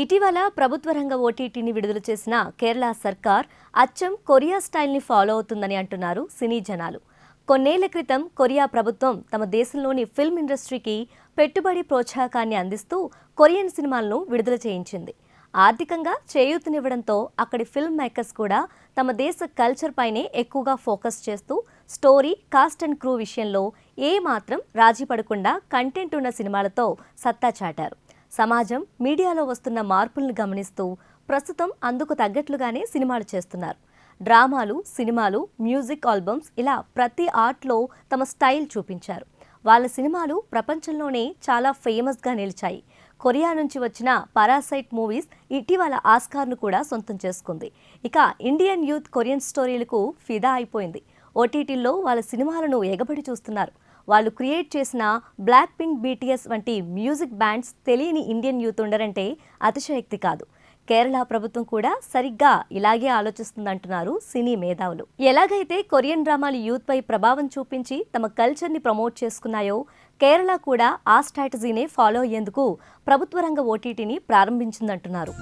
ఇటీవల ప్రభుత్వ రంగ ఓటీటీని విడుదల చేసిన కేరళ సర్కార్ అచ్చం కొరియా స్టైల్ని ఫాలో అవుతుందని అంటున్నారు సినీ జనాలు. కొన్నేళ్ళ క్రితం కొరియా ప్రభుత్వం తమ దేశంలోని ఫిల్మ్ ఇండస్ట్రీకి పెట్టుబడి ప్రోత్సాహకాన్ని అందిస్తూ కొరియన్ సినిమాలను విడుదల చేయించింది. ఆర్థికంగా చేయూతనివ్వడంతో అక్కడి ఫిల్మ్ మేకర్స్ కూడా తమ దేశ కల్చర్ పైనే ఎక్కువగా ఫోకస్ చేస్తూ స్టోరీ కాస్ట్ అండ్ క్రూ విషయంలో ఏ మాత్రం రాజీ పడకుండా కంటెంట్ ఉన్న సినిమాలతో సత్తా చాటారు. సమాజం మీడియాలో వస్తున్న మార్పులను గమనిస్తూ ప్రస్తుతం అందుకు తగ్గట్లుగానే సినిమాలు చేస్తున్నారు. డ్రామాలు సినిమాలు మ్యూజిక్ ఆల్బమ్స్ ఇలా ప్రతి ఆర్ట్లో తమ స్టైల్ చూపించారు. వాళ్ళ సినిమాలు ప్రపంచంలోనే చాలా ఫేమస్గా నిలిచాయి. కొరియా నుంచి వచ్చిన పారాసైట్ మూవీస్ ఇటీవల ఆస్కార్ను కూడా సొంతం చేసుకుంది. ఇక ఇండియన్ యూత్ కొరియన్ స్టోరీలకు ఫిదా అయిపోయింది. ఓటీటీల్లో వాళ్ళ సినిమాలను ఎగబడి చూస్తున్నారు. వాళ్ళు క్రియేట్ చేసిన బ్లాక్ పింక్ బీటీఎస్ వంటి మ్యూజిక్ బ్యాండ్స్ తెలియని ఇండియన్ యూత్ ఉండరంటే అతిశయక్తి కాదు. కేరళ ప్రభుత్వం కూడా సరిగ్గా ఇలాగే ఆలోచిస్తుందంటున్నారు సినీ మేధావులు. ఎలాగైతే కొరియన్ డ్రామాలు యూత్పై ప్రభావం చూపించి తమ కల్చర్ని ప్రమోట్ చేసుకున్నాయో కేరళ కూడా ఆ స్ట్రాటజీనే ఫాలో అయ్యేందుకు ప్రభుత్వ రంగ ఓటీటీని ప్రారంభించిందంటున్నారు.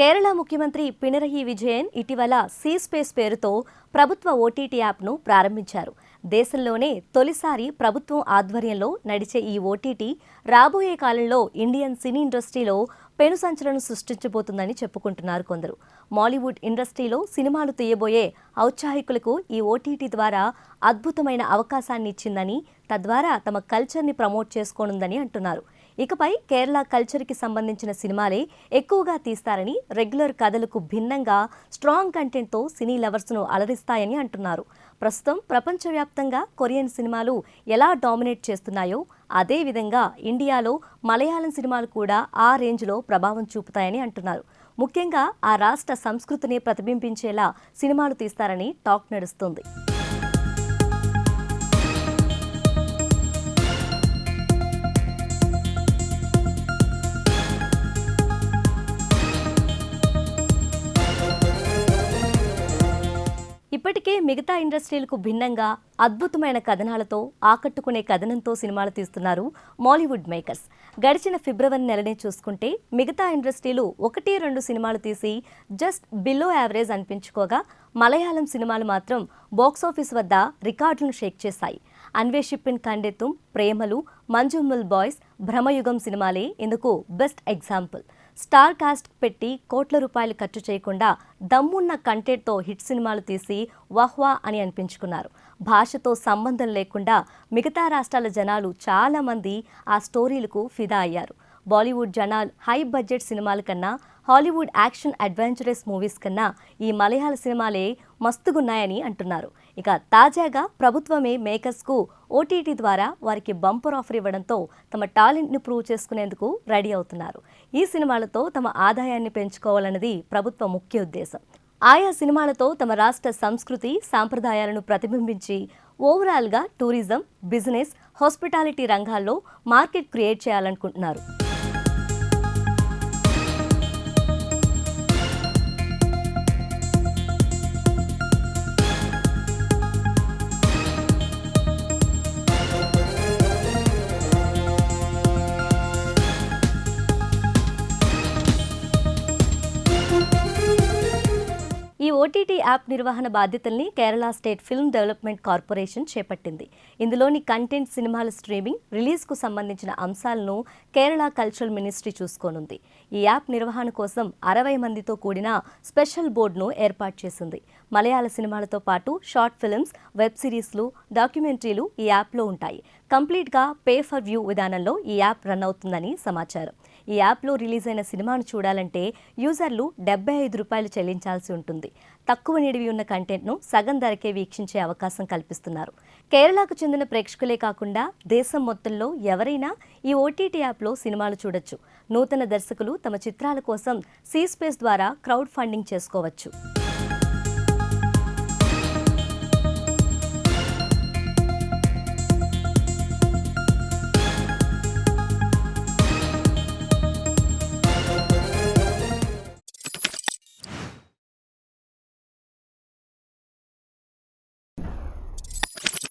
కేరళ ముఖ్యమంత్రి పినరయి విజయన్ ఇటీవల సీ స్పేస్ పేరుతో ప్రభుత్వ ఓటీటీ యాప్ను ప్రారంభించారు. దేశంలోనే తొలిసారి ప్రభుత్వం ఆధ్వర్యంలో నడిచే ఈ ఓటీటీ రాబోయే కాలంలో ఇండియన్ సినీ ఇండస్ట్రీలో పెను సంచలనం సృష్టించబోతుందని చెప్పుకుంటున్నారు కొందరు. మాలీవుడ్ ఇండస్ట్రీలో సినిమాలు తీయబోయే ఔత్సాహికులకు ఈ ఓటీటీ ద్వారా అద్భుతమైన అవకాశాన్ని ఇచ్చిందని తద్వారా తమ కల్చర్ని ప్రమోట్ చేసుకోనుందని అంటున్నారు. ఇకపై కేరళ కల్చర్కి సంబంధించిన సినిమాలే ఎక్కువగా తీస్తారని రెగ్యులర్ కథలకు భిన్నంగా స్ట్రాంగ్ కంటెంట్తో సినీ లవర్స్ను అలరిస్తాయని అంటున్నారు. ప్రస్తుతం ప్రపంచవ్యాప్తంగా కొరియన్ సినిమాలు ఎలా డామినేట్ చేస్తున్నాయో అదేవిధంగా ఇండియాలో మలయాళం సినిమాలు కూడా ఆ రేంజ్లో ప్రభావం చూపుతాయని అంటున్నారు. ముఖ్యంగా ఆ రాష్ట్ర సంస్కృతిని ప్రతిబింబించేలా సినిమాలు తీస్తారని టాక్ నడుస్తుంది. ఇప్పటికే మిగతా ఇండస్ట్రీలకు భిన్నంగా అద్భుతమైన కథనాలతో ఆకట్టుకునే కథనంతో సినిమాలు తీస్తున్నారు మాలీవుడ్ మేకర్స్. గడిచిన ఫిబ్రవరి నెలనే చూసుకుంటే మిగతా ఇండస్ట్రీలు ఒకటి రెండు సినిమాలు తీసి జస్ట్ బిలో యావరేజ్ అనిపించుకోగా మలయాళం సినిమాలు మాత్రం బాక్సాఫీస్ వద్ద రికార్డులను షేక్ చేశాయి. అన్వేషిప్పిన్ కండెత్తుం ప్రేమలు మంజుమ్మల్ బాయ్స్ భ్రమయుగం సినిమాలే ఇందుకు బెస్ట్ ఎగ్జాంపుల్. స్టార్ కాస్ట్ పెట్టి కోట్ల రూపాయలు ఖర్చు చేయకుండా దమ్మున్న కంటెంట్తో హిట్ సినిమాలు తీసి వాహ్వా అని అనిపించుకున్నారు. భాషతో సంబంధం లేకుండా మిగతా రాష్ట్రాల జనాలు చాలామంది ఆ స్టోరీలకు ఫిదా అయ్యారు. బాలీవుడ్ జనాలు హై బడ్జెట్ సినిమాల కన్నా హాలీవుడ్ యాక్షన్ అడ్వెంచరస్ మూవీస్ కన్నా ఈ మలయాళ సినిమాలే మస్తుగున్నాయని అంటున్నారు. ఇక తాజాగా ప్రభుత్వమే మేకర్స్కు ఓటీటీ ద్వారా వారికి బంపర్ ఆఫర్ ఇవ్వడంతో తమ టాలెంట్ని ప్రూవ్ చేసుకునేందుకు రెడీ అవుతున్నారు. ఈ సినిమాలతో తమ ఆదాయాన్ని పెంచుకోవాలన్నది ప్రభుత్వ ముఖ్య ఉద్దేశం. ఆయా సినిమాలతో తమ రాష్ట్ర సంస్కృతి సాంప్రదాయాలను ప్రతిబింబించి ఓవరాల్గా టూరిజం బిజినెస్ హాస్పిటాలిటీ రంగాల్లో మార్కెట్ క్రియేట్ చేయాలనుకుంటున్నారు. ఓటీటీ యాప్ నిర్వహణ బాధ్యతల్ని Kerala state film development corporation చేపట్టింది. ఇందులోని కంటెంట్ సినిమాల స్ట్రీమింగ్ రిలీజ్కు సంబంధించిన అంశాలను కేరళ కల్చరల్ మినిస్ట్రీ చూసుకోనుంది. ఈ యాప్ నిర్వహణ కోసం అరవై మందితో కూడిన స్పెషల్ బోర్డును ఏర్పాటు చేసింది. మలయాళ సినిమాలతో పాటు షార్ట్ ఫిల్మ్స్ వెబ్ సిరీస్లు డాక్యుమెంటరీలు ఈ యాప్లో ఉంటాయి. కంప్లీట్గా పే ఫర్ వ్యూ విధానంలో ఈ యాప్ రన్ అవుతుందని సమాచారం. ఈ యాప్లో రిలీజ్ అయిన సినిమాను చూడాలంటే యూజర్లు డెబ్బై ఐదు రూపాయలు చెల్లించాల్సి ఉంటుంది. తక్కువ నిడివి ఉన్న కంటెంట్ను సగం ధరకే వీక్షించే అవకాశం కల్పిస్తున్నారు. కేరళకు చెందిన ప్రేక్షకులే కాకుండా దేశం మొత్తంలో ఎవరైనా ఈ ఓటీటీ యాప్లో సినిమాలు చూడొచ్చు. నూతన దర్శకులు తమ చిత్రాల కోసం సీ స్పేస్ ద్వారా క్రౌడ్ ఫండింగ్ చేసుకోవచ్చు.